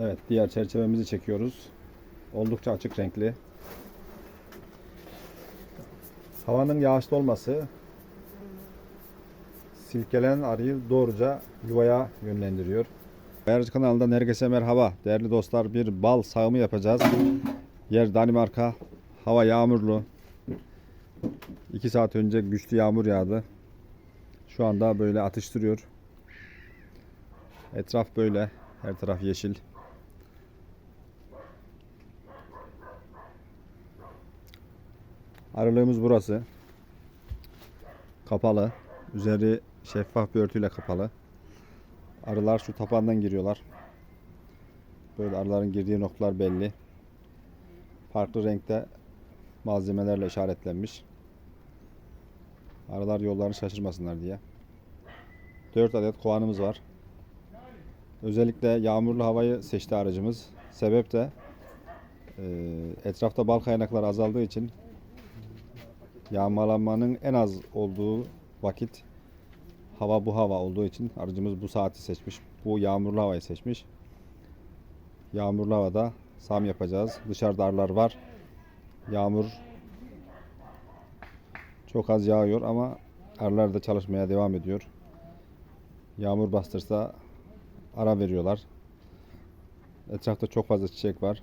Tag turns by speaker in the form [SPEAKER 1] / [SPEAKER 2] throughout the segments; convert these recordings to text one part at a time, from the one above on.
[SPEAKER 1] Evet diğer çerçevemizi çekiyoruz. Oldukça açık renkli. Havanın yağışlı olması silkelen arıyı doğruca yuvaya yönlendiriyor. Ayarcı kanalından herkese merhaba. Değerli dostlar bir bal sağımı yapacağız. Yer Danimarka. Hava yağmurlu. 2 saat önce güçlü yağmur yağdı. Şu anda böyle atıştırıyor. Etraf böyle. Her taraf yeşil. Aralığımız burası. Kapalı. Üzeri şeffaf bir örtüyle kapalı. Arılar şu tapandan giriyorlar. Böyle arıların girdiği noktalar belli. Farklı renkte malzemelerle işaretlenmiş. Arılar yollarını şaşırmasınlar diye. 4 adet kovanımız var. Özellikle yağmurlu havayı seçti aracımız. Sebep de etrafta bal kaynakları azaldığı için yağmalanmanın en az olduğu vakit hava bu hava olduğu için aracımız bu saati seçmiş. Bu yağmurlu havayı seçmiş. Yağmurlu havada sam yapacağız. Dışarıda arılar var. Yağmur çok az yağıyor ama arılar da çalışmaya devam ediyor. Yağmur bastırsa ara veriyorlar. Etrafta çok fazla çiçek var.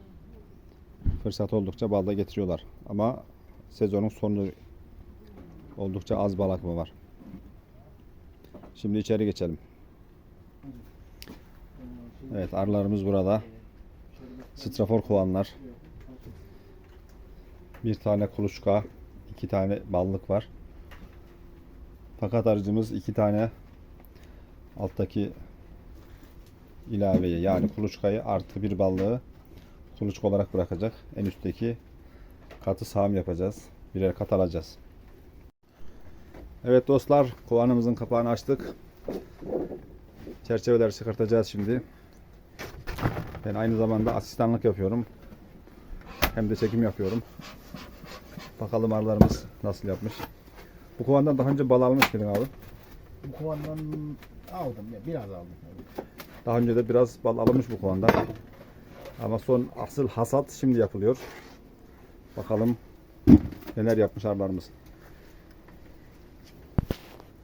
[SPEAKER 1] Fırsat oldukça bal da getiriyorlar. Ama sezonun sonu oldukça az bal akımı var. Şimdi içeri geçelim. Evet arılarımız burada. Strafor kovanlar. Bir tane kuluçka, iki tane ballık var. Fakat arıcımız iki tane alttaki ilaveyi yani kuluçkayı artı bir ballığı kuluçka olarak bırakacak. En üstteki katı sağım yapacağız. Birer kat alacağız. Evet dostlar kovanımızın kapağını açtık. Çerçeveleri çıkartacağız şimdi. Ben aynı zamanda asistanlık yapıyorum. Hem de çekim yapıyorum. Bakalım arılarımız nasıl yapmış. Bu kovandan daha önce bal almış mıydın abi?
[SPEAKER 2] Bu kovandan aldım ya biraz aldım.
[SPEAKER 1] Daha önce de biraz bal alınmış bu kovandan. Ama son asıl hasat şimdi yapılıyor. Bakalım neler yapmış arılarımız.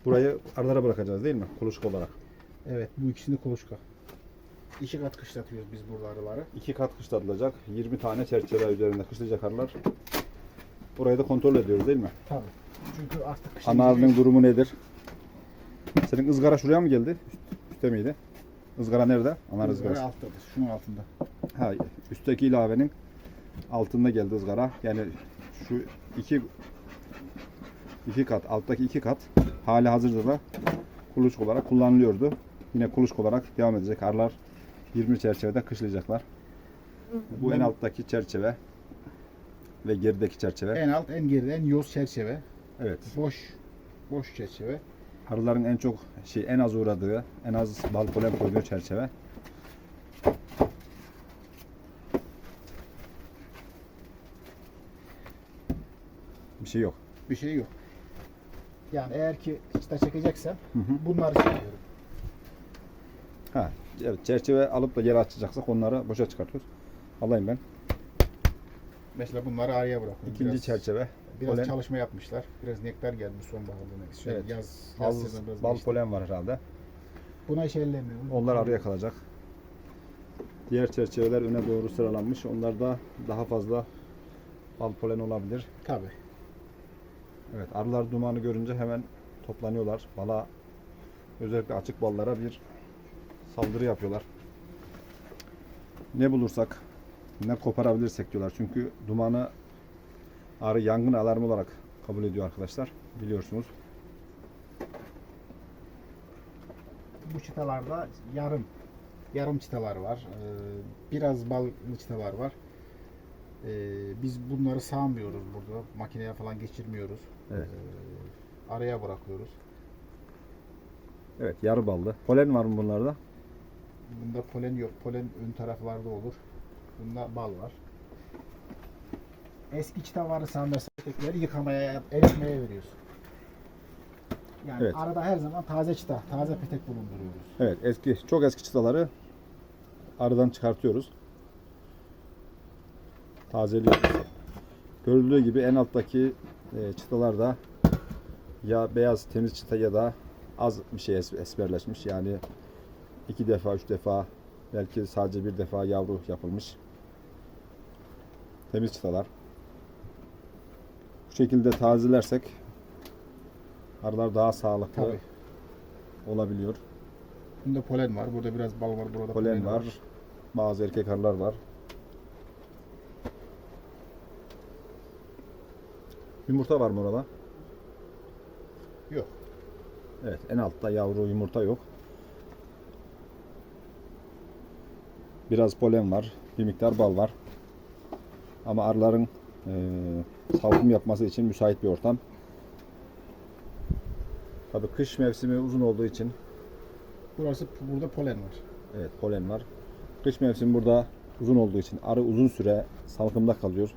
[SPEAKER 1] Burayı arılara bırakacağız değil mi? Kuluçka olarak.
[SPEAKER 2] Evet bu ikisini kuluçka. İki kat kışlatıyoruz biz burada arıları.
[SPEAKER 1] İki kat kışlatılacak. 20 tane çerçeve üzerinde kışlayacak arılar. Burayı da kontrol ediyoruz değil mi?
[SPEAKER 2] Tabii. Çünkü artık kışın
[SPEAKER 1] Ana arının durumu nedir? Senin ızgara şuraya mı geldi? Üst- Üstte miydi? Izgara nerede? Ana
[SPEAKER 2] ızgara alttadır. Şunun altında.
[SPEAKER 1] Ha, üstteki ilavenin altında geldi ızgara. Yani şu iki iki kat, alttaki iki kat hali hazırda da kuluçka olarak kullanılıyordu. Yine kuluçka olarak devam edecek. Arılar 20 çerçevede kışlayacaklar. Bu en alttaki çerçeve ve gerideki çerçeve.
[SPEAKER 2] En alt, en geride, en yoz çerçeve.
[SPEAKER 1] Evet.
[SPEAKER 2] Boş boş çerçeve.
[SPEAKER 1] Arıların en çok şey en az uğradığı, en az bal polen koyduğu çerçeve. Bir şey yok.
[SPEAKER 2] Bir şey yok. Yani eğer ki çıta çekeceksem
[SPEAKER 1] Hı hı.
[SPEAKER 2] bunları çekiyorum.
[SPEAKER 1] Ha, evet, çerçeve alıp da yere açacaksak onları boşa çıkartıyoruz. Alayım ben.
[SPEAKER 2] Mesela bunları araya bırakıyorum.
[SPEAKER 1] İkinci
[SPEAKER 2] biraz,
[SPEAKER 1] çerçeve.
[SPEAKER 2] Biraz
[SPEAKER 1] polen.
[SPEAKER 2] çalışma yapmışlar. Biraz nektar gelmiş sonbaharda. Şey,
[SPEAKER 1] Evet.
[SPEAKER 2] Yaz, yaz
[SPEAKER 1] Az
[SPEAKER 2] biraz
[SPEAKER 1] bal
[SPEAKER 2] geçti.
[SPEAKER 1] polen var herhalde.
[SPEAKER 2] Buna hiç ellemiyorum.
[SPEAKER 1] Onlar araya kalacak. Diğer çerçeveler öne doğru sıralanmış. Onlarda daha fazla bal polen olabilir.
[SPEAKER 2] Tabii.
[SPEAKER 1] Evet, arılar dumanı görünce hemen toplanıyorlar. Bala özellikle açık ballara bir saldırı yapıyorlar. Ne bulursak, ne koparabilirsek diyorlar. Çünkü dumanı arı yangın alarmı olarak kabul ediyor arkadaşlar. Biliyorsunuz.
[SPEAKER 2] Bu çıtalarda yarım yarım çıtalar var. Ee, biraz ballı çıtalar var. Ee, biz bunları sağmıyoruz burada. Makineye falan geçirmiyoruz.
[SPEAKER 1] Evet.
[SPEAKER 2] Ee, araya bırakıyoruz.
[SPEAKER 1] Evet, yarı ballı. Polen var mı bunlarda?
[SPEAKER 2] Bunda polen yok. Polen ön taraflarda olur. Bunda bal var. Eski çıta varsa mesela petekleri yıkamaya, eritmeye veriyoruz. Yani
[SPEAKER 1] Evet.
[SPEAKER 2] arada her zaman taze çıta, taze petek bulunduruyoruz.
[SPEAKER 1] Evet, eski çok eski çıtaları arıdan çıkartıyoruz. Tazeliyoruz. Görüldüğü gibi en alttaki e, çıtalarda ya beyaz temiz çıta ya da az bir şey es- esmerleşmiş. Yani iki defa, üç defa belki sadece bir defa yavru yapılmış. Temiz çıtalar. Bu şekilde tazelersek arılar daha sağlıklı
[SPEAKER 2] Tabii.
[SPEAKER 1] olabiliyor.
[SPEAKER 2] Bunda polen var. Burada biraz bal var. Burada
[SPEAKER 1] Polen var. Bazı erkek arılar var. Yumurta var mı orada?
[SPEAKER 2] Yok.
[SPEAKER 1] Evet, en altta yavru yumurta yok. Biraz polen var, bir miktar bal var. Ama arıların eee salkım yapması için müsait bir ortam. Tabii kış mevsimi uzun olduğu için
[SPEAKER 2] Burası burada polen var.
[SPEAKER 1] Evet polen var. Kış mevsimi burada uzun olduğu için arı uzun süre salkımda kalıyor.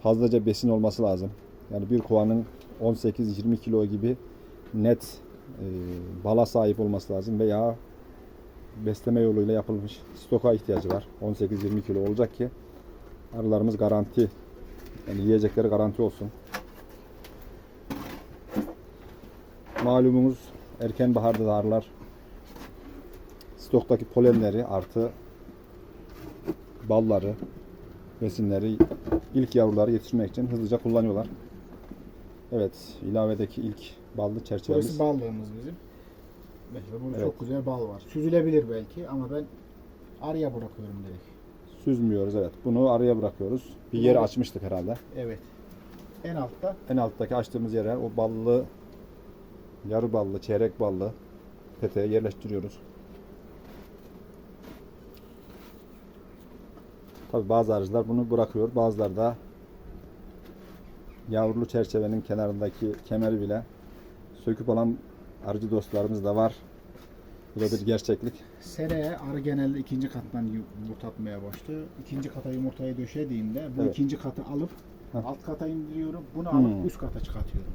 [SPEAKER 1] Fazlaca besin olması lazım. Yani bir kovanın 18-20 kilo gibi net e, bala sahip olması lazım veya besleme yoluyla yapılmış stoka ihtiyacı var. 18-20 kilo olacak ki arılarımız garanti yani yiyecekleri garanti olsun. Malumunuz erken baharda da arılar stoktaki polenleri artı balları, besinleri ilk yavruları yetiştirmek için hızlıca kullanıyorlar. Evet, ilavedeki ilk ballı çerçevemiz.
[SPEAKER 2] Burası ballığımız bizim. Mesela burada
[SPEAKER 1] Evet.
[SPEAKER 2] çok güzel bal var. Süzülebilir belki ama ben araya bırakıyorum direkt.
[SPEAKER 1] Süzmüyoruz evet. Bunu araya bırakıyoruz. Bir yeri açmıştık herhalde.
[SPEAKER 2] Evet. En altta
[SPEAKER 1] En alttaki açtığımız yere o ballı, yarı ballı, çeyrek ballı peteğe yerleştiriyoruz. Tabi bazı arıcılar bunu bırakıyor. Bazıları da yavrulu çerçevenin kenarındaki kemeri bile söküp alan arıcı dostlarımız da var. Bu da bir gerçeklik.
[SPEAKER 2] Seneye arı genelde ikinci kattan yu- yumurta atmaya başlıyor. İkinci kata yumurtayı döşediğinde bu
[SPEAKER 1] Evet.
[SPEAKER 2] ikinci katı alıp
[SPEAKER 1] Heh.
[SPEAKER 2] alt kata indiriyorum. Bunu
[SPEAKER 1] Hmm.
[SPEAKER 2] alıp üst kata çıkartıyorum.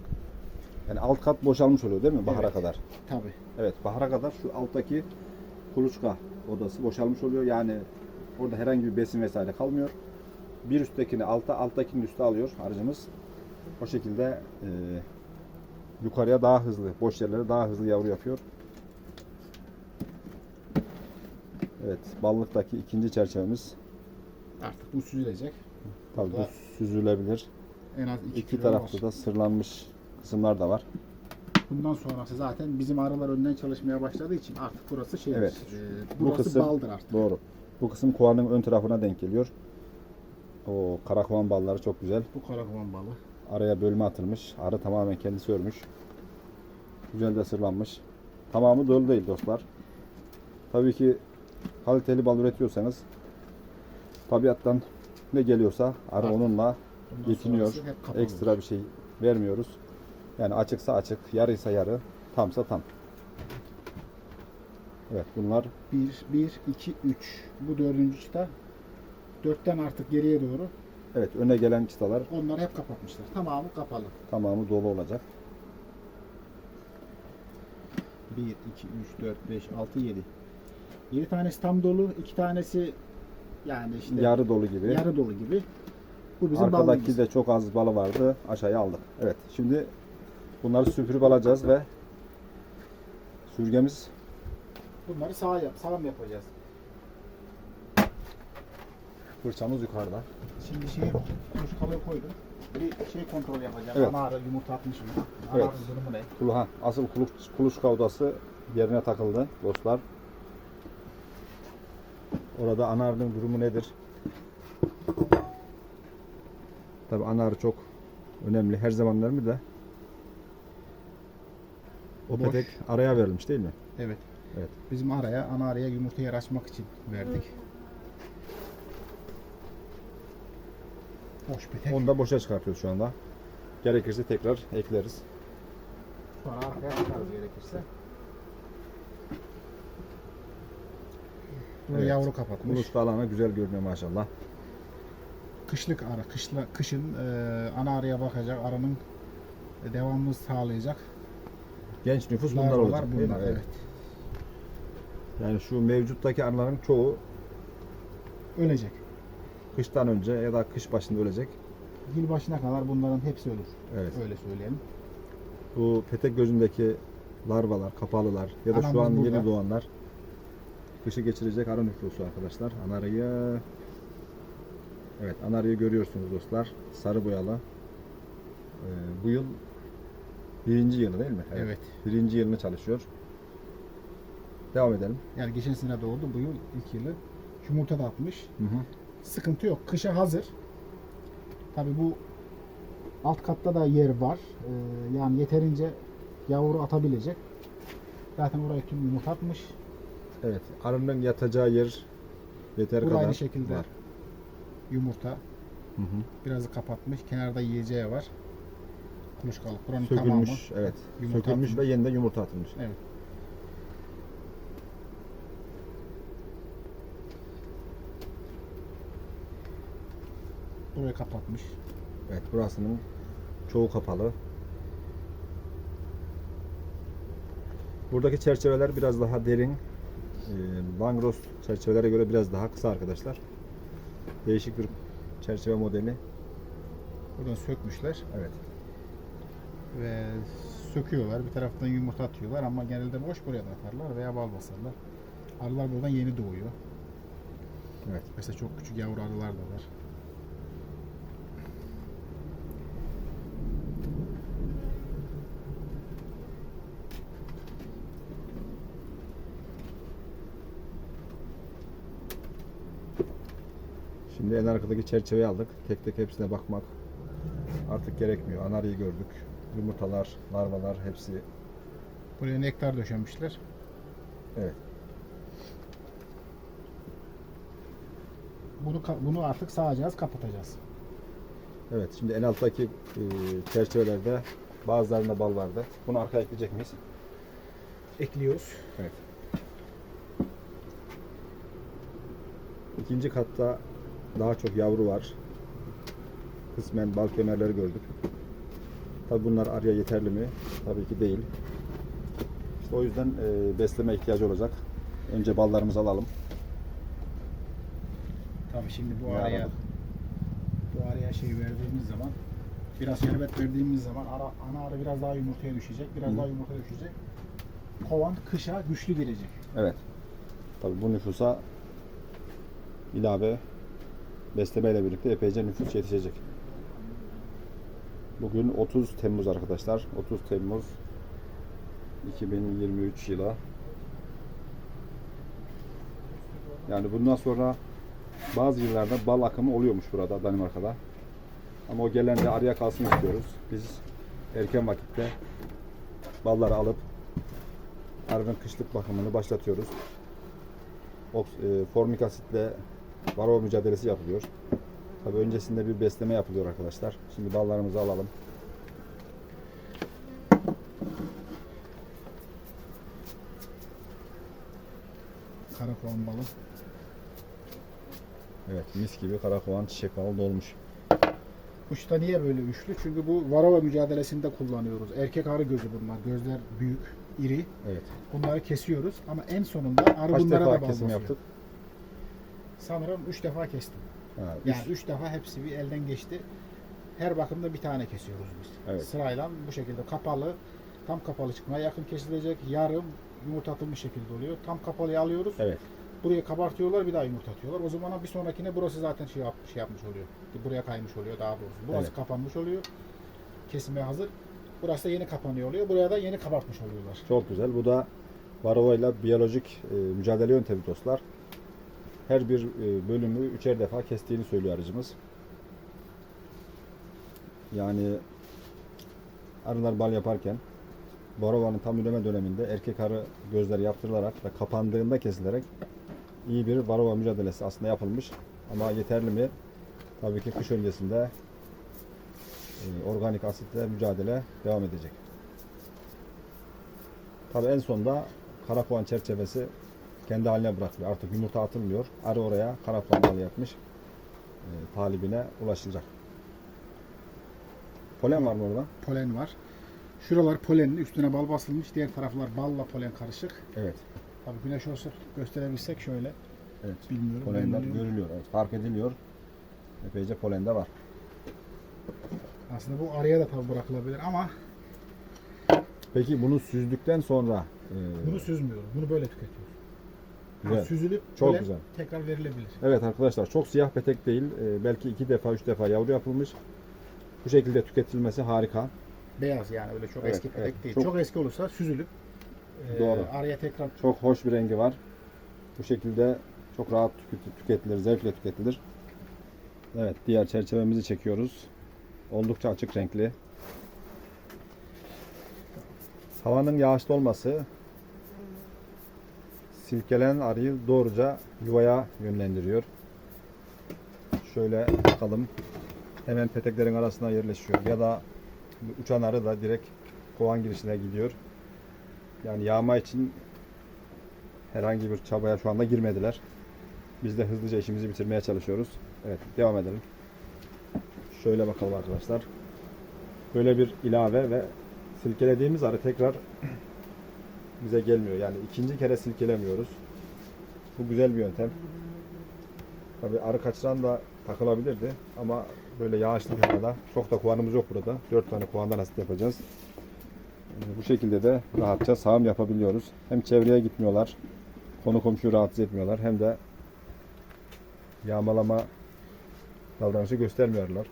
[SPEAKER 1] Yani alt kat boşalmış oluyor değil mi bahara
[SPEAKER 2] Evet.
[SPEAKER 1] kadar?
[SPEAKER 2] Tabii.
[SPEAKER 1] Evet, bahara kadar şu alttaki kuluçka odası boşalmış oluyor. Yani orada herhangi bir besin vesaire kalmıyor. Bir üsttekini alta, alttakini üste alıyor arıcımız. O şekilde e, yukarıya daha hızlı, boş yerlere daha hızlı yavru yapıyor. Evet, ballıktaki ikinci çerçevemiz.
[SPEAKER 2] Artık bu süzülecek.
[SPEAKER 1] Tabii bu süzülebilir.
[SPEAKER 2] En az iki,
[SPEAKER 1] İki tarafta
[SPEAKER 2] var.
[SPEAKER 1] da sırlanmış kısımlar da var.
[SPEAKER 2] Bundan sonrası zaten bizim arılar önden çalışmaya başladığı için artık burası şey.
[SPEAKER 1] Evet.
[SPEAKER 2] bu
[SPEAKER 1] Bu
[SPEAKER 2] burası
[SPEAKER 1] kısım-
[SPEAKER 2] baldır artık.
[SPEAKER 1] Doğru. Bu kısım kovanın ön tarafına denk geliyor. O karakovan balları çok güzel.
[SPEAKER 2] Bu karakovan balı.
[SPEAKER 1] Araya bölme atılmış. Arı tamamen kendisi örmüş. Güzel de sırlanmış. Tamamı dolu değil dostlar. Tabii ki kaliteli bal üretiyorsanız tabiattan ne geliyorsa arı
[SPEAKER 2] Artık
[SPEAKER 1] onunla
[SPEAKER 2] Bundan
[SPEAKER 1] yetiniyor. Ekstra bir şey vermiyoruz. Yani açıksa açık, yarıysa yarı, tamsa tam. Evet bunlar
[SPEAKER 2] 1, 1, 2, 3. Bu dördüncü çıta. Dörtten artık geriye doğru.
[SPEAKER 1] Evet öne gelen çıtalar
[SPEAKER 2] Onları hep kapatmışlar. Tamamı kapalı.
[SPEAKER 1] tamamı dolu olacak.
[SPEAKER 2] 1, 2, 3, 4, 5, 6, 7. 7 tanesi tam dolu. 2 tanesi yani işte yarı,
[SPEAKER 1] Yarı dolu gibi.
[SPEAKER 2] dolu gibi. Bu bizim
[SPEAKER 1] Arkadaki
[SPEAKER 2] balımız.
[SPEAKER 1] de çok az balı vardı. Aşağıya aldık. Evet. Şimdi bunları süpürüp alacağız ve sürgemiz
[SPEAKER 2] Bunları sağ yap, sağlam yapacağız.
[SPEAKER 1] Fırçamız yukarıda.
[SPEAKER 2] Şimdi şey kuşkalığı koydum. Bir şey kontrol yapacağım.
[SPEAKER 1] Evet.
[SPEAKER 2] Ana arı yumurta atmış mı? Ana
[SPEAKER 1] Evet.
[SPEAKER 2] durumu ne?
[SPEAKER 1] Kulu, asıl kuluç, kuluçka odası yerine takıldı dostlar. Orada ana arının durumu nedir? Tabi ana arı çok önemli. Her zaman önemli de. O petek araya verilmiş değil mi?
[SPEAKER 2] Evet.
[SPEAKER 1] Evet.
[SPEAKER 2] Bizim araya, ana araya yumurta yer açmak için verdik. Boş petek.
[SPEAKER 1] Onu da boşa çıkartıyoruz şu anda. Gerekirse tekrar ekleriz.
[SPEAKER 2] Sonra arkaya atarız gerekirse. Burada
[SPEAKER 1] Evet.
[SPEAKER 2] yavru kapatmış.
[SPEAKER 1] Kuluçka alanı güzel görünüyor maşallah.
[SPEAKER 2] Kışlık arı, kışla, kışın e, ana arıya bakacak, arının devamını sağlayacak.
[SPEAKER 1] Genç nüfus bunlar
[SPEAKER 2] larvalar
[SPEAKER 1] olacak. değil mi?
[SPEAKER 2] bunlar,
[SPEAKER 1] Evet.
[SPEAKER 2] evet.
[SPEAKER 1] Yani şu mevcuttaki arıların çoğu
[SPEAKER 2] ölecek.
[SPEAKER 1] Kıştan önce ya da kış başında ölecek.
[SPEAKER 2] Yıl başına kadar bunların hepsi ölür.
[SPEAKER 1] Evet.
[SPEAKER 2] Öyle söyleyelim.
[SPEAKER 1] Bu petek gözündeki larvalar, kapalılar ya da şu
[SPEAKER 2] Anamız
[SPEAKER 1] an
[SPEAKER 2] burada.
[SPEAKER 1] yeni doğanlar kışı geçirecek arı nüfusu arkadaşlar. Anarıyı Evet, anarıyı görüyorsunuz dostlar. Sarı boyalı. Ee, bu yıl birinci yılı değil mi?
[SPEAKER 2] Evet.
[SPEAKER 1] Birinci yılını çalışıyor. Devam edelim.
[SPEAKER 2] Yani geçen sene doğdu. Bu yıl ilk yılı. Yumurta da atmış.
[SPEAKER 1] Hı hı.
[SPEAKER 2] Sıkıntı yok. Kışa hazır. Tabi bu alt katta da yer var. Ee, yani yeterince yavru atabilecek. Zaten oraya tüm yumurta atmış.
[SPEAKER 1] Evet, arının yatacağı yer yeter
[SPEAKER 2] Burası
[SPEAKER 1] kadar
[SPEAKER 2] aynı şekilde
[SPEAKER 1] var.
[SPEAKER 2] yumurta.
[SPEAKER 1] Hı hı.
[SPEAKER 2] Biraz kapatmış. Kenarda yiyeceği var. Kuluçkalık. Buranın
[SPEAKER 1] Sökülmüş,
[SPEAKER 2] tamamı.
[SPEAKER 1] evet.
[SPEAKER 2] Yumurta
[SPEAKER 1] Sökülmüş
[SPEAKER 2] atılmış.
[SPEAKER 1] ve yeniden yumurta atılmış.
[SPEAKER 2] Evet. Burayı kapatmış.
[SPEAKER 1] Evet, burasının çoğu kapalı. Buradaki çerçeveler biraz daha derin. Ee, Langros çerçevelere göre biraz daha kısa arkadaşlar. Değişik bir çerçeve modeli.
[SPEAKER 2] Buradan sökmüşler
[SPEAKER 1] Evet.
[SPEAKER 2] ve söküyorlar. Bir taraftan yumurta atıyorlar ama genelde boş buraya da atarlar veya bal basarlar. Arılar buradan yeni doğuyor.
[SPEAKER 1] Evet.
[SPEAKER 2] Mesela çok küçük yavru arılar da var.
[SPEAKER 1] Şimdi en arkadaki çerçeveyi aldık. Tek tek hepsine bakmak artık gerekmiyor. Anarıyı gördük. Yumurtalar, larvalar hepsi.
[SPEAKER 2] Buraya nektar döşemişler.
[SPEAKER 1] Evet.
[SPEAKER 2] Bunu bunu artık sağacağız, kapatacağız.
[SPEAKER 1] Evet. Şimdi en alttaki e, çerçevelerde bazılarında bal vardı. Bunu arkaya ekleyecek miyiz?
[SPEAKER 2] Ekliyoruz.
[SPEAKER 1] Evet. İkinci katta daha çok yavru var. Kısmen bal kemerleri gördük. Tabi bunlar arıya yeterli mi? Tabii ki değil. İşte o yüzden e, besleme ihtiyacı olacak. Önce ballarımızı alalım.
[SPEAKER 2] Tabii şimdi bu araya bu araya şey verdiğimiz zaman biraz şerbet verdiğimiz zaman ara, ana arı biraz daha yumurtaya düşecek. Biraz
[SPEAKER 1] Hı.
[SPEAKER 2] daha yumurta düşecek. Kovan kışa güçlü girecek.
[SPEAKER 1] Evet. Tabii bu nüfusa ilave beslemeyle birlikte epeyce nüfus yetişecek. Bugün 30 Temmuz arkadaşlar. 30 Temmuz 2023 yılı. Yani bundan sonra bazı yıllarda bal akımı oluyormuş burada Danimarka'da. Ama o gelen de araya kalsın istiyoruz. Biz erken vakitte balları alıp arının kışlık bakımını başlatıyoruz. Oks- e, formik asitle varroa mücadelesi yapılıyor. Tabii öncesinde bir besleme yapılıyor arkadaşlar. Şimdi ballarımızı alalım.
[SPEAKER 2] Karakovan balı.
[SPEAKER 1] Evet mis gibi karakovan çiçek balı dolmuş.
[SPEAKER 2] Kuşta niye böyle üçlü? Çünkü bu varava mücadelesinde kullanıyoruz. Erkek arı gözü bunlar. Gözler büyük, iri.
[SPEAKER 1] Evet.
[SPEAKER 2] Bunları kesiyoruz ama en sonunda arı
[SPEAKER 1] Kaç
[SPEAKER 2] bunlara da
[SPEAKER 1] defa
[SPEAKER 2] bal
[SPEAKER 1] kesim
[SPEAKER 2] basıyor.
[SPEAKER 1] yaptık?
[SPEAKER 2] Sanırım 3 defa kestim.
[SPEAKER 1] Ha,
[SPEAKER 2] Yani
[SPEAKER 1] üç-
[SPEAKER 2] 3 defa hepsi bir elden geçti. Her bakımda bir tane kesiyoruz biz.
[SPEAKER 1] Evet.
[SPEAKER 2] Sırayla bu şekilde kapalı, tam kapalı çıkmaya yakın kesilecek, yarım yumurta atılmış şekilde oluyor. Tam kapalıyı alıyoruz.
[SPEAKER 1] Evet.
[SPEAKER 2] Buraya kabartıyorlar, bir daha yumurta atıyorlar. O zaman bir sonrakine burası zaten şey, yap, şey yapmış oluyor. Buraya kaymış oluyor daha doğrusu. Burası
[SPEAKER 1] Evet.
[SPEAKER 2] kapanmış oluyor. Kesime hazır. Burası da yeni kapanıyor oluyor. Buraya da yeni kabartmış oluyorlar.
[SPEAKER 1] Çok güzel. Bu da varroa ile biyolojik e, mücadele yöntemi dostlar. Her bir e, bölümü üçer defa kestiğini söylüyor arıcımız. Yani arılar bal yaparken varroanın tam üreme döneminde erkek arı gözleri yaptırılarak ve kapandığında kesilerek iyi bir varroa mücadelesi aslında yapılmış. Ama yeterli mi? Tabii ki kış öncesinde e, organik asitle mücadele devam edecek. Tabii en sonda karakovan çerçevesi kendi haline bırakılıyor. Artık yumurta atılmıyor. Arı oraya karakovan balı yapmış. E, talibine ulaşılacak. Polen var mı orada?
[SPEAKER 2] Polen var. Şuralar polenli, üstüne bal basılmış. Diğer taraflar balla polen karışık.
[SPEAKER 1] Evet.
[SPEAKER 2] Tabii güneş olsa gösterebilsek şöyle.
[SPEAKER 1] Evet.
[SPEAKER 2] Bilmiyorum.
[SPEAKER 1] Polenler görülüyor. Evet, fark ediliyor. Epeyce polen de var.
[SPEAKER 2] Aslında bu araya da tabi bırakılabilir ama
[SPEAKER 1] Peki bunu süzdükten sonra e,
[SPEAKER 2] bunu süzmüyoruz. Bunu böyle tüketiyoruz.
[SPEAKER 1] Güzel.
[SPEAKER 2] süzülüp
[SPEAKER 1] Çok güzel.
[SPEAKER 2] tekrar verilebilir.
[SPEAKER 1] Evet arkadaşlar çok siyah petek değil. E, belki iki defa üç defa yavru yapılmış. Bu şekilde tüketilmesi harika.
[SPEAKER 2] Beyaz yani öyle çok
[SPEAKER 1] Evet,
[SPEAKER 2] eski petek
[SPEAKER 1] evet.
[SPEAKER 2] değil.
[SPEAKER 1] Çok-
[SPEAKER 2] Çok, eski olursa süzülüp e,
[SPEAKER 1] Doğru.
[SPEAKER 2] araya tekrar
[SPEAKER 1] Çok hoş bir rengi var. Bu şekilde çok rahat tüketi- tüketilir, zevkle tüketilir. Evet, diğer çerçevemizi çekiyoruz. Oldukça açık renkli. Havanın yağışlı olması silkelenen arıyı doğruca yuvaya yönlendiriyor. Şöyle bakalım. Hemen peteklerin arasına yerleşiyor ya da uçan arı da direkt kovan girişine gidiyor. Yani yağma için herhangi bir çabaya şu anda girmediler. Biz de hızlıca işimizi bitirmeye çalışıyoruz. Evet, devam edelim. Şöyle bakalım arkadaşlar. Böyle bir ilave ve silkelediğimiz arı tekrar bize gelmiyor. Yani ikinci kere silkelemiyoruz. Bu güzel bir yöntem. Tabi arı kaçıran da takılabilirdi ama böyle yağışlı havada çok da kovanımız yok burada. 4 tane kovandan asit yapacağız. Ee, Bu şekilde de rahatça sağım yapabiliyoruz. Hem çevreye gitmiyorlar, konu komşuyu rahatsız etmiyorlar hem de yağmalama davranışı göstermiyorlar.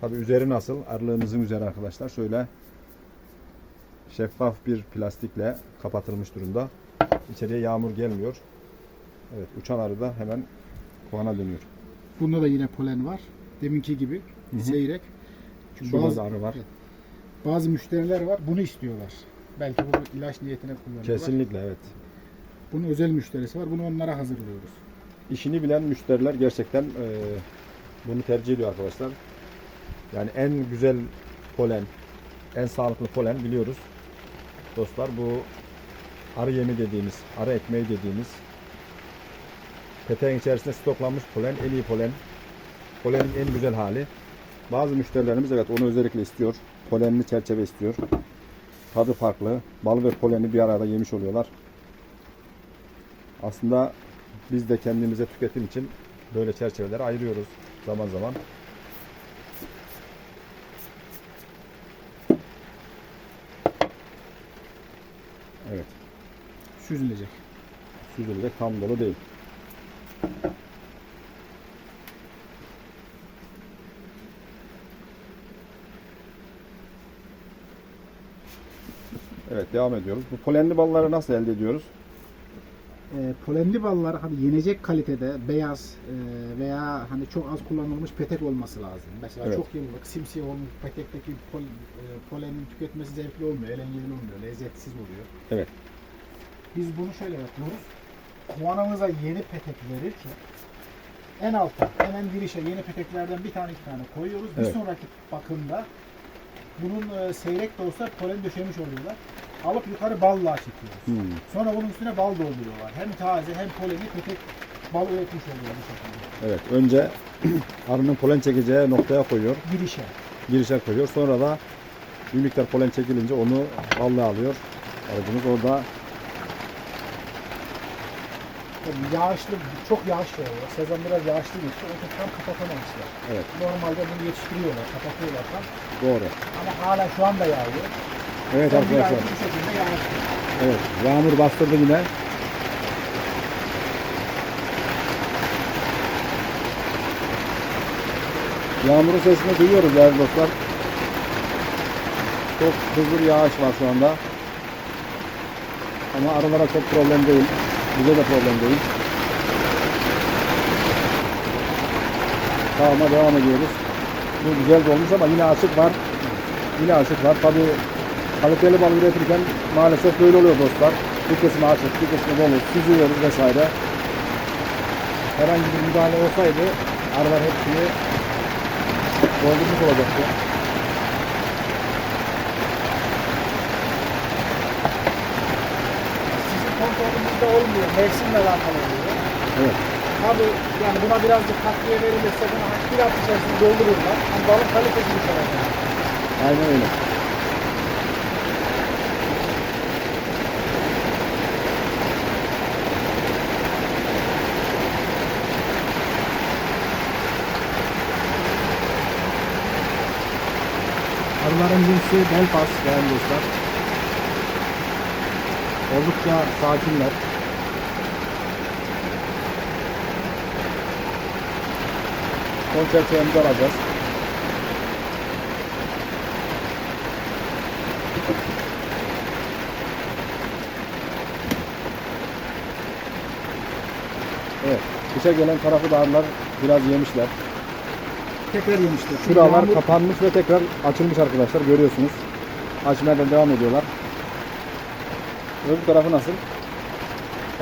[SPEAKER 1] Tabi üzeri nasıl? Arılığımızın üzeri arkadaşlar. Şöyle şeffaf bir plastikle kapatılmış durumda. İçeriye yağmur gelmiyor. Evet, uçan arı da hemen kovana dönüyor.
[SPEAKER 2] Bunda da yine polen var. Deminki gibi
[SPEAKER 1] Hı hı.
[SPEAKER 2] seyrek. Çünkü
[SPEAKER 1] Şurada
[SPEAKER 2] bazı,
[SPEAKER 1] da arı var.
[SPEAKER 2] bazı müşteriler var. Bunu istiyorlar. Belki bunu ilaç niyetine kullanıyorlar.
[SPEAKER 1] Kesinlikle evet.
[SPEAKER 2] Bunun özel müşterisi var. Bunu onlara hazırlıyoruz.
[SPEAKER 1] İşini bilen müşteriler gerçekten e, bunu tercih ediyor arkadaşlar. Yani en güzel polen, en sağlıklı polen biliyoruz. Dostlar bu arı yemi dediğimiz, arı ekmeği dediğimiz peteğin içerisinde stoklanmış polen, en iyi polen. Polenin en güzel hali. Bazı müşterilerimiz evet onu özellikle istiyor. Polenli çerçeve istiyor. Tadı farklı. Bal ve poleni bir arada yemiş oluyorlar. Aslında biz de kendimize tüketim için böyle çerçeveleri ayırıyoruz zaman zaman.
[SPEAKER 2] Süzülecek.
[SPEAKER 1] süzülecek tam dolu değil. Evet, devam ediyoruz. Bu polenli balları nasıl elde ediyoruz?
[SPEAKER 2] E, polenli ballar hani yenecek kalitede beyaz e, veya hani çok az kullanılmış petek olması lazım. Mesela
[SPEAKER 1] Evet.
[SPEAKER 2] çok yıllık simsiyah olmuş petekteki pol, e, polenin tüketmesi zevkli olmuyor, eğlenceli olmuyor, lezzetsiz oluyor.
[SPEAKER 1] Evet.
[SPEAKER 2] Biz bunu şöyle yapıyoruz. Kovanımıza yeni petek verirken en alta, hemen girişe yeni peteklerden bir tane iki tane koyuyoruz. Bir
[SPEAKER 1] Evet.
[SPEAKER 2] sonraki bakımda bunun e, seyrek de olsa polen döşemiş oluyorlar. Alıp yukarı balla çekiyoruz.
[SPEAKER 1] Hmm.
[SPEAKER 2] Sonra bunun üstüne bal dolduruyorlar. Hem taze hem poleni petek bal üretmiş oluyor bu şekilde.
[SPEAKER 1] Evet, önce arının polen çekeceği noktaya koyuyor.
[SPEAKER 2] Girişe.
[SPEAKER 1] girişe koyuyor. Sonra da bir miktar polen çekilince onu ballığa alıyor. Aracımız orada
[SPEAKER 2] Tabii yağışlı, çok yağış yağıyor. Sezon biraz yağışlı geçti. O yüzden tam kapatamamışlar.
[SPEAKER 1] evet
[SPEAKER 2] Normalde bunu yetiştiriyorlar, kapatıyorlar tam.
[SPEAKER 1] doğru.
[SPEAKER 2] Ama hala şu anda yağıyor.
[SPEAKER 1] Evet
[SPEAKER 2] Son bir
[SPEAKER 1] arkadaşlar.
[SPEAKER 2] bu şekilde yağışlı.
[SPEAKER 1] Evet yağmur bastırdı yine. Yağmurun sesini duyuyoruz değerli dostlar. Çok hızlı bir yağış var şu anda. Ama aralara çok problem değil. Bize de problem değil. Sağıma devam ediyoruz. Bu güzel de olmuş ama yine açık var. Yine açık var. Tabi kaliteli bal üretirken maalesef böyle oluyor dostlar. Bir kısmı açık, bir kısmı dolu, süzüyoruz vesaire. Herhangi bir müdahale olsaydı arılar hepsini doldurmuş olacaktı.
[SPEAKER 2] da olmuyor. Mevsimle alakalı oluyor.
[SPEAKER 1] Evet.
[SPEAKER 2] Tabii yani buna birazcık takviye verilirse bunu bir hafta içerisinde doldururlar. Yani balın kalitesi bir şey yani.
[SPEAKER 1] Aynen öyle. Arıların cinsi Belfast değerli dostlar. Oldukça sakinler. Çerçevemizi alacağız. Evet. Dışa gelen tarafı da arılar biraz yemişler.
[SPEAKER 2] Tekrar yemiştir.
[SPEAKER 1] Şuralar
[SPEAKER 2] Yağmur-
[SPEAKER 1] kapanmış ve tekrar açılmış arkadaşlar görüyorsunuz. Açmadan devam ediyorlar. Öbür tarafı nasıl?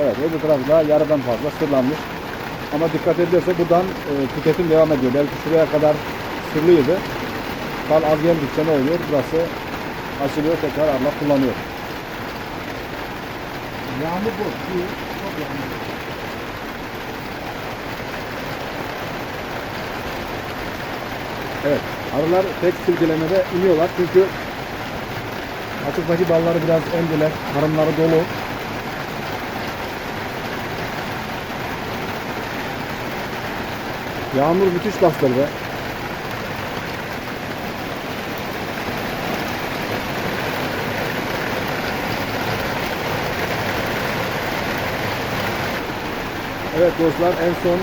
[SPEAKER 1] Evet öbür tarafı da yarıdan fazla sırlanmış. Ama dikkat ediyorsa buradan e, tüketim devam ediyor. Belki şuraya kadar sırlıydı. Kal az geldikçe ne oluyor? Burası açılıyor tekrar arılar kullanıyor.
[SPEAKER 2] Yağmur bu. Bu çok yağmur.
[SPEAKER 1] Evet arılar tek silkelemede iniyorlar çünkü açıktaki balları biraz emdiler. Karınları dolu. Yağmur müthiş bastırdı. Evet dostlar en son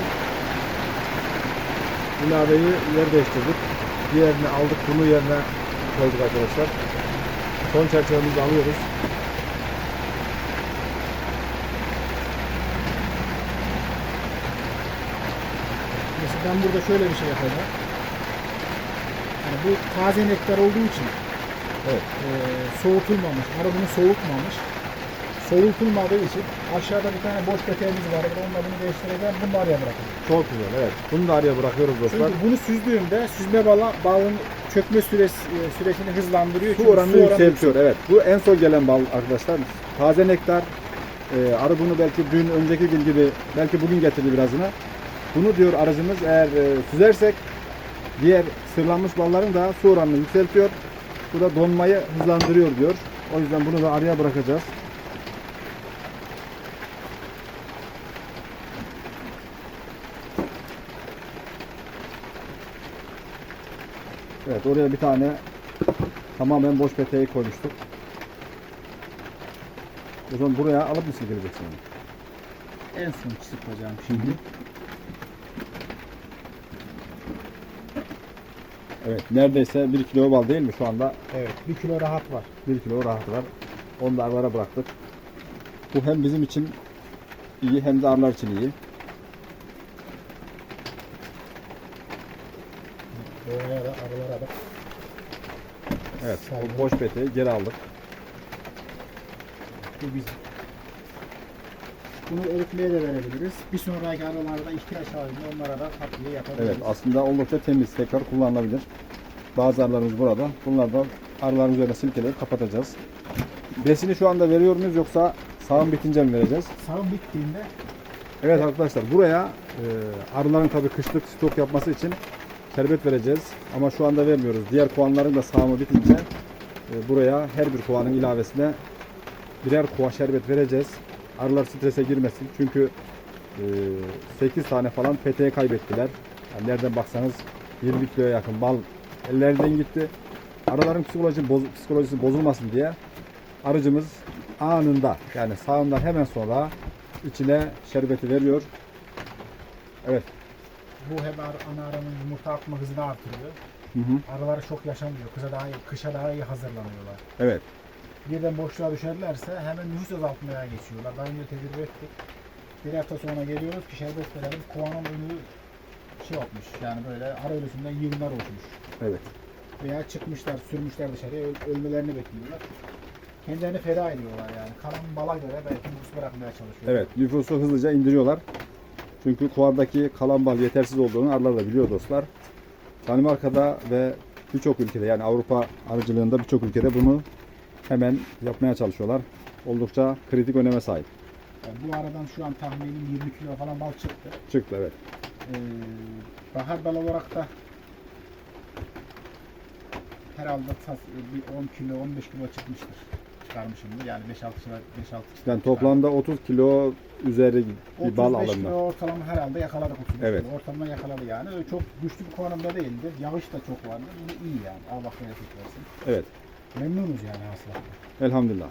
[SPEAKER 1] ilaveyi yer değiştirdik. Diğerini aldık bunu yerine koyduk arkadaşlar. Son çerçevemizi alıyoruz.
[SPEAKER 2] Ben burada şöyle bir şey yapacağım. Yani bu taze nektar olduğu için
[SPEAKER 1] Evet.
[SPEAKER 2] e, soğutulmamış, arı bunu soğutmamış. Soğutulmadığı için aşağıda bir tane boş peteğimiz var. Onunla bunu değiştireceğim. Bunu da araya bırakacağım.
[SPEAKER 1] Çok güzel evet. Bunu da araya bırakıyoruz dostlar.
[SPEAKER 2] Çünkü bunu süzdüğümde süzme bala, balın çökme süresi, e, süresini hızlandırıyor.
[SPEAKER 1] Su oranını yükseltiyor. Evet. Bu en son gelen bal arkadaşlar. Taze nektar. Ee, arı bunu belki dün önceki gün gibi belki bugün getirdi birazını. Bunu diyor aracımız eğer e, süzersek diğer sırlanmış balların da su oranını yükseltiyor. Bu da donmayı hızlandırıyor diyor. O yüzden bunu da araya bırakacağız. Evet oraya bir tane tamamen boş peteği koymuştuk. O zaman buraya alıp mı silkeleyeceksin onu?
[SPEAKER 2] En son sıkacağım şimdi.
[SPEAKER 1] Evet neredeyse 1 kilo bal değil mi şu anda?
[SPEAKER 2] Evet. Bir kilo rahat var.
[SPEAKER 1] 1 kilo rahat var. Onu da arılara bıraktık. Bu hem bizim için iyi hem de arılar için iyi.
[SPEAKER 2] Doğaya da arılara da.
[SPEAKER 1] Evet o boş peteği geri aldık.
[SPEAKER 2] Bu bizim. Bunu eritmeye de verebiliriz. Bir sonraki aralarda ihtiyaç halinde onlara da takviye yapabiliriz.
[SPEAKER 1] Evet aslında oldukça temiz tekrar kullanılabilir. Bazı arılarımız burada. Bunlardan arıların üzerine silkeleyip kapatacağız. Besini şu anda veriyor muyuz yoksa sağım bitince mi vereceğiz?
[SPEAKER 2] Sağım bittiğinde
[SPEAKER 1] Evet arkadaşlar buraya e, arıların tabii kışlık stok yapması için şerbet vereceğiz. Ama şu anda vermiyoruz. Diğer kovanların da sağımı bitince e, buraya her bir kovanın ilavesine birer kova şerbet vereceğiz. Arılar strese girmesin. Çünkü e, 8 tane falan peteği kaybettiler. Yani nereden baksanız 20 kiloya yakın bal ellerinden gitti. Arıların psikolojisi, boz- psikolojisi bozulmasın diye arıcımız anında yani sağından hemen sonra içine şerbeti veriyor. Evet.
[SPEAKER 2] bu hem ana arının yumurta atma hızını artırıyor.
[SPEAKER 1] Hı hı.
[SPEAKER 2] Arıları çok yaşamıyor. Kışa daha iyi, kışa daha iyi hazırlanıyorlar.
[SPEAKER 1] Evet.
[SPEAKER 2] Birden boşluğa düşerlerse hemen nüfus azaltmaya geçiyorlar. Daha önce tecrübe ettik. Bir hafta sonra geliyoruz ki şerbet verelim. Kovanın önü şey yapmış. Yani böyle ara ölüsünden yığınlar oluşmuş.
[SPEAKER 1] Evet.
[SPEAKER 2] Veya çıkmışlar, sürmüşler dışarıya öl- ölmelerini bekliyorlar. Kendilerini feda ediyorlar yani. Kalan bala göre belki nüfus bırakmaya çalışıyorlar.
[SPEAKER 1] Evet. Nüfusu hızlıca indiriyorlar. Çünkü kovardaki kalan bal yetersiz olduğunu arılar da biliyor dostlar. Danimarka'da ve birçok ülkede yani Avrupa arıcılığında birçok ülkede bunu hemen yapmaya çalışıyorlar. Oldukça kritik öneme sahip.
[SPEAKER 2] Yani bu aradan şu an tahminim 20 kilo falan bal çıktı.
[SPEAKER 1] Çıktı evet.
[SPEAKER 2] Ee, bahar bal olarak da herhalde tas- bir 10 kilo 15 kilo çıkmıştır. çıkarmışımdır. Yani 5-6 çıta, 5-6 çıta.
[SPEAKER 1] Yani toplamda 30 kilo üzeri bir bal
[SPEAKER 2] 35
[SPEAKER 1] alındı.
[SPEAKER 2] kilo ortalama herhalde yakaladık 35
[SPEAKER 1] Evet.
[SPEAKER 2] kilo. Ortalama yakaladı yani. Öyle çok güçlü bir kovanımda değildi. Yağış da çok vardı. İyi yani. Allah bereket versin.
[SPEAKER 1] Evet.
[SPEAKER 2] Memnunuz yani hasılattan.
[SPEAKER 1] Elhamdülillah.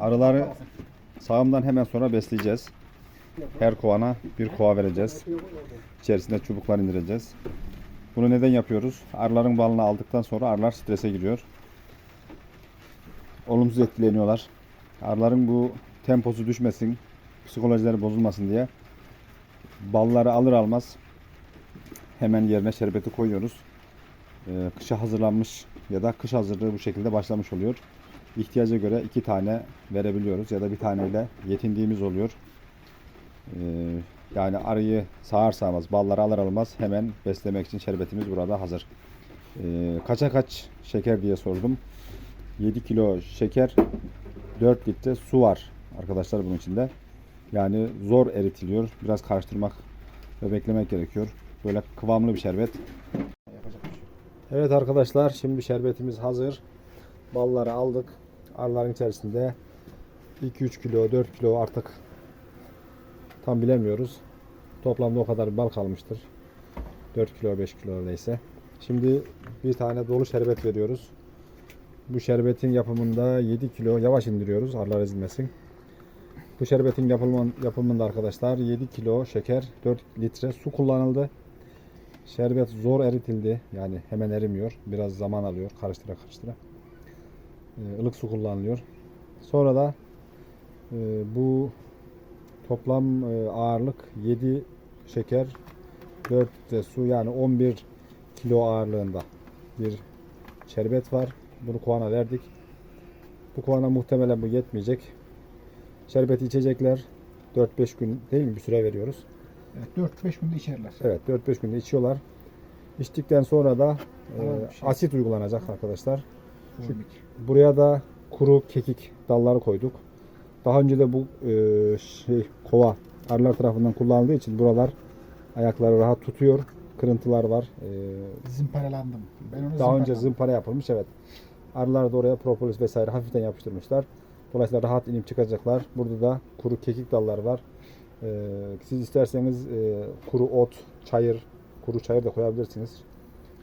[SPEAKER 1] Arıları sağımdan hemen sonra besleyeceğiz. Her kovana bir kova vereceğiz. İçerisine çubuklar indireceğiz. Bunu neden yapıyoruz? Arıların balını aldıktan sonra arılar strese giriyor. Olumsuz etkileniyorlar. Arıların bu temposu düşmesin, psikolojileri bozulmasın diye balları alır almaz hemen yerine şerbeti koyuyoruz. Ee, kışa hazırlanmış ya da kış hazırlığı bu şekilde başlamış oluyor. İhtiyaca göre iki tane verebiliyoruz ya da bir taneyle yetindiğimiz oluyor. Ee, yani arıyı sağar sağmaz balları alır almaz hemen beslemek için şerbetimiz burada hazır. Ee, kaça kaç şeker diye sordum. 7 kilo şeker 4 litre su var arkadaşlar bunun içinde. Yani zor eritiliyor. Biraz karıştırmak ve beklemek gerekiyor. Böyle kıvamlı bir şerbet.
[SPEAKER 2] Yapacak bir şey yok.
[SPEAKER 1] Evet arkadaşlar şimdi şerbetimiz hazır. Balları aldık. Arıların içerisinde 2-3 kilo 4 kilo artık tam bilemiyoruz. Toplamda o kadar bal kalmıştır. 4 kilo 5 kilo neyse. Şimdi bir tane dolu şerbet veriyoruz. Bu şerbetin yapımında 7 kilo yavaş indiriyoruz arılar ezilmesin. Bu şerbetin yapımında arkadaşlar 7 kilo şeker 4 litre su kullanıldı. Şerbet zor eritildi. Yani hemen erimiyor. Biraz zaman alıyor. Karıştıra karıştıra. Ee, ılık su kullanılıyor. Sonra da e, bu toplam e, ağırlık 7 şeker 4 de su yani 11 kilo ağırlığında bir şerbet var. Bunu kovana verdik. Bu kovana muhtemelen bu yetmeyecek. Şerbeti içecekler. 4-5 gün değil mi bir süre veriyoruz.
[SPEAKER 2] Evet, 4-5 günde içerler.
[SPEAKER 1] Evet 4-5 günde içiyorlar. İçtikten sonra da e,
[SPEAKER 2] Tamam, bir şey.
[SPEAKER 1] asit uygulanacak arkadaşlar.
[SPEAKER 2] Formik.
[SPEAKER 1] Buraya da kuru kekik dalları koyduk. Daha önce de bu e, şey kova arılar tarafından kullanıldığı için buralar ayakları rahat tutuyor. Kırıntılar var. E,
[SPEAKER 2] Zımparalandım. Ben onu
[SPEAKER 1] daha önce zımpara yapılmış evet. Arılar da oraya propolis vesaire hafiften yapıştırmışlar. Dolayısıyla rahat inip çıkacaklar. Burada da kuru kekik dalları var. Ee, siz isterseniz e, kuru ot, çayır, kuru çayır da koyabilirsiniz.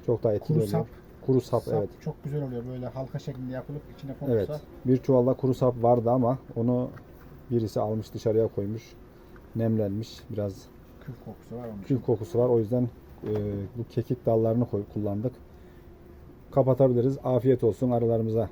[SPEAKER 1] Çok daha etkili
[SPEAKER 2] Kuru
[SPEAKER 1] oluyor.
[SPEAKER 2] sap.
[SPEAKER 1] Kuru sap,
[SPEAKER 2] Sap
[SPEAKER 1] evet.
[SPEAKER 2] çok güzel oluyor. Böyle halka şeklinde yapılıp içine konursa.
[SPEAKER 1] Evet. Bir çuvalda kuru sap vardı ama onu birisi almış dışarıya koymuş. Nemlenmiş. Biraz
[SPEAKER 2] Kül kokusu var onun.
[SPEAKER 1] kül kokusu var. O yüzden e, bu kekik dallarını koy- kullandık. Kapatabiliriz. Afiyet olsun arılarımıza.